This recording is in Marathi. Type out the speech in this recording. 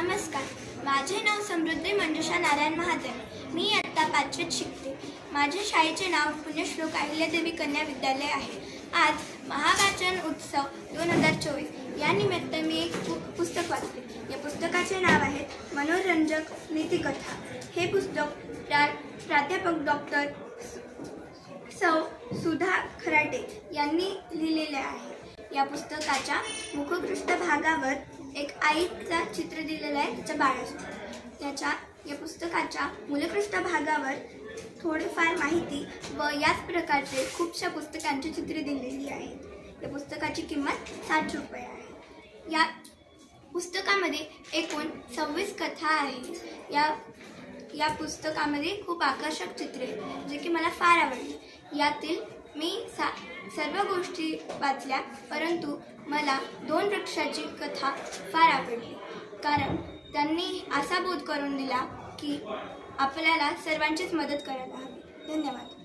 नमस्कार. माझे नाव समृद्धी मंजुषा नारायण महाजन. मी आत्ता पाचवीत शिकते. माझे शाळेचे नाव पुण्यश्लोक अहिल्यादेवी कन्या विद्यालय आहे. आज महावाचन उत्सव दोन हजार चोवीस. या निमित्त मी एक पु पुस्तक वाचले या पुस्तकाचे नाव आहे मनोरंजक नीतिकथा. हे पुस्तक प्रा प्राध्यापक डॉक्टर सौ सुधा खराटे यांनी लिहिलेले आहे. या पुस्तकाच्या मुखपृष्ठ भागावर एक आईचा चित्र दिलेलं आहे त्याच्या बाळासोबत त्याच्या या पुस्तकाच्या मूलपृष्ठ भागावर थोडीफार माहिती व याच प्रकारचे खूपशा पुस्तकांची चित्रे दिलेली आहेत या पुस्तकाची किंमत साठ रुपये आहे. या पुस्तकामध्ये एकूण सव्वीस कथा आहे या या पुस्तकामध्ये खूप आकर्षक चित्रे जे की मला फार आवडली. यातील मी सा सर्व गोष्टी वाचल्या परंतु मला दोन वृक्षाची कथा फार आवडली. कारण त्यांनी असा बोध करून दिला की आपल्याला सर्वांचीच मदत करायला हवी. धन्यवाद.